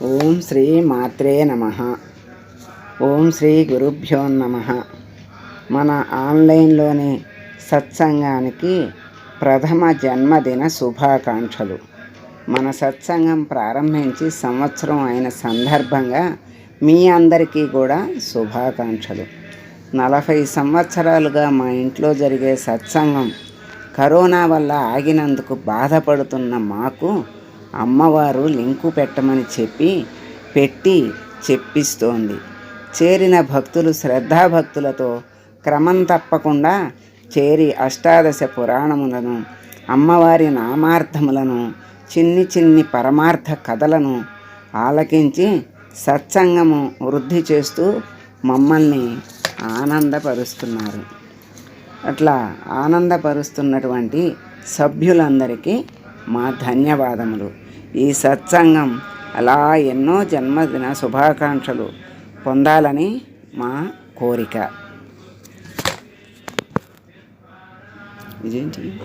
ఓం శ్రీ మాత్రే నమ. ఓం శ్రీ గురుభ్యో నమ. మన ఆన్లైన్లోని సత్సంగానికి ప్రథమ జన్మదిన శుభాకాంక్షలు. మన సత్సంగం ప్రారంభించి సంవత్సరం అయిన సందర్భంగా మీ అందరికీ కూడా శుభాకాంక్షలు. నలభై సంవత్సరాలుగా మా ఇంట్లో జరిగే సత్సంగం కరోనా వల్ల ఆగినందుకు బాధపడుతున్న మాకు అమ్మవారు లింకు పెట్టమని చెప్పి పెట్టి చెప్పిస్తోంది. చేరిన భక్తులు శ్రద్ధాభక్తులతో క్రమం తప్పకుండా చేరి అష్టాదశ పురాణములను అమ్మవారి నామార్థములను చిన్ని చిన్ని పరమార్థ కథలను ఆలకించి సత్సంగము వృద్ధి చేస్తూ మమ్మల్ని ఆనందపరుస్తున్నారు. అట్లా ఆనందపరుస్తున్నటువంటి సభ్యులందరికీ మా ధన్యవాదములు. ఈ సత్సంగం అలా ఎన్నో జన్మదిన శుభాకాంక్షలు పొందాలని మా కోరిక. ఇదేంటి